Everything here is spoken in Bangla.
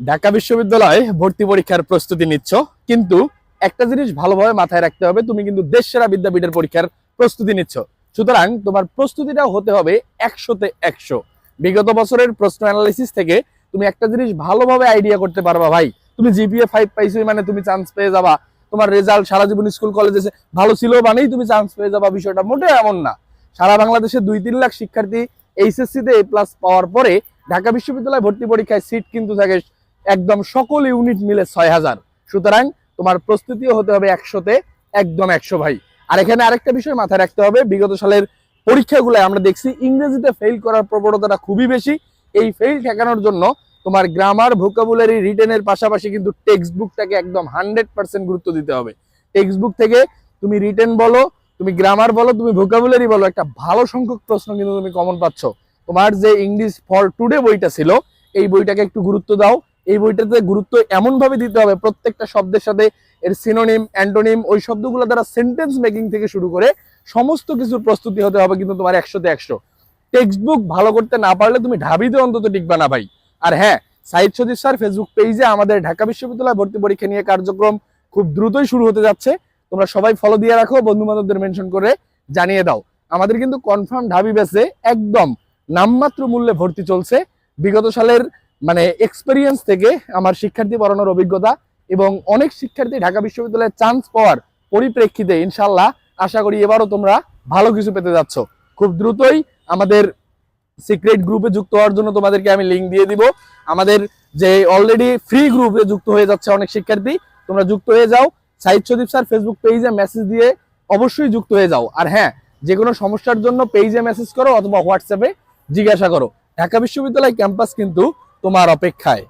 ঢাকা বিশ্ববিদ্যালয়ে ভর্তি পরীক্ষার প্রস্তুতি নিচ্ছ, কিন্তু একটা জিনিস ভালোভাবে মাথায় রাখতে হবে, তুমি কিন্তু দেশ সেরা বিদ্যাপীঠের পরীক্ষার প্রস্তুতি নিচ্ছ। সুতরাং তোমার প্রস্তুতিটা হতে হবে একশোতে একশো। বিগত বছরের প্রশ্ন অ্যানালিসিস থেকে তুমি একটা জিনিস ভালোভাবে আইডিয়া করতে পারবা ভাই। তুমি জিপিএ ফাইভ পাইছো মানে তুমি চান্স পেয়ে যাবা। তোমার রেজাল্ট সারা জীবন স্কুল কলেজে ভালো ছিল মানেই তুমি চান্স পেয়ে যাবা, বিষয়টা মোটে এমন না। সারা বাংলাদেশে দুই তিন লাখ শিক্ষার্থী এইচএসসি তে এ প্লাস পাওয়ার পরে ঢাকা বিশ্ববিদ্যালয় ভর্তি পরীক্ষায় সিট কিন্তু থাকে একদম সকল ইউনিট মিলে ছয় হাজার। সুতরাং তোমার প্রস্তুতিও হতে হবে একশোতে, একদম একশো ভাই। আর এখানে আরেকটা বিষয় মাথায় রাখতে হবে, বিগত সালের পরীক্ষাগুলো আমরা দেখছি, ইংরেজিতে ফেল করার প্রবণতাটা খুবই বেশি। এই ফেল ঠেকানোর জন্য তোমার গ্রামার ভোকাবুলারি রিটেনের পাশাপাশি কিন্তু টেক্সট বুকটাকে একদম হান্ড্রেড পার্সেন্ট গুরুত্ব দিতে হবে। টেক্সট বুক থেকে তুমি রিটেন বলো, তুমি গ্রামার বলো, তুমি ভোকাবুলারি বলো, একটা ভালো সংখ্যক প্রশ্ন কিন্তু তুমি কমন পাচ্ছ। তোমার যে ইংলিশ ফর টুডে বইটা ছিল, এই বইটাকে একটু গুরুত্ব দাও। এই বইটাতে গুরুত্ব এমন ভাবে দিতে হবে, প্রত্যেকটা শব্দের সাথে এর সিনোনিম অ্যান্টোনিম ওই শব্দগুলো দ্বারা সেন্টেন্স মেকিং থেকে শুরু করে সমস্ত কিছুর প্রস্তুতি হতে হবে কিন্তু তোমার একশোতে একশো। টেক্সট বুক ভালো করতে না পারলে তুমি ঢাবিতে অন্তত টিকবা না ভাই। আর হ্যাঁ সাইদ সদীপ স্যার ফেসবুক পেজে আমাদের ঢাকা বিশ্ববিদ্যালয় ভর্তি পরীক্ষা নিয়ে কার্যক্রম খুব দ্রুতই শুরু হতে যাচ্ছে। তোমরা সবাই ফলো দিয়ে রাখো বন্ধু বান্ধবদের মেনশন করে জানিয়ে দাও। আমাদের কিন্তু কনফার্ম ঢাবি বেসে একদম নামমাত্র মূল্যে ভর্তি চলছে। বিগত সালের মানে এক্সপেরিয়েন্স থেকে আমার শিক্ষার্থী পড়ানোর অভিজ্ঞতা এবং অনেক শিক্ষার্থী ঢাকা বিশ্ববিদ্যালয়ে চান্স পাওয়ার পরিপ্রেক্ষিতে ইনশাল্লাহ আশা করি এবারও তোমরা ভালো কিছু পেতে যাচ্ছ। খুব দ্রুতই আমাদের সিক্রেট গ্রুপে যুক্ত হওয়ার জন্য তোমাদেরকে আমি লিঙ্ক দিয়ে দিব। আমাদের যে অলরেডি ফ্রি গ্রুপে যুক্ত হয়ে যাচ্ছে অনেক শিক্ষার্থী, তোমরা যুক্ত হয়ে যাও। সাহিদ সদীপ স্যার ফেসবুক পেজে মেসেজ দিয়ে অবশ্যই যুক্ত হয়ে যাও। আর হ্যাঁ যে কোনো সমস্যার জন্য পেজে মেসেজ করো অথবা হোয়াটসঅ্যাপে জিজ্ঞাসা করো। ঢাকা বিশ্ববিদ্যালয় ক্যাম্পাস কিন্তু তোমার অপেক্ষায়।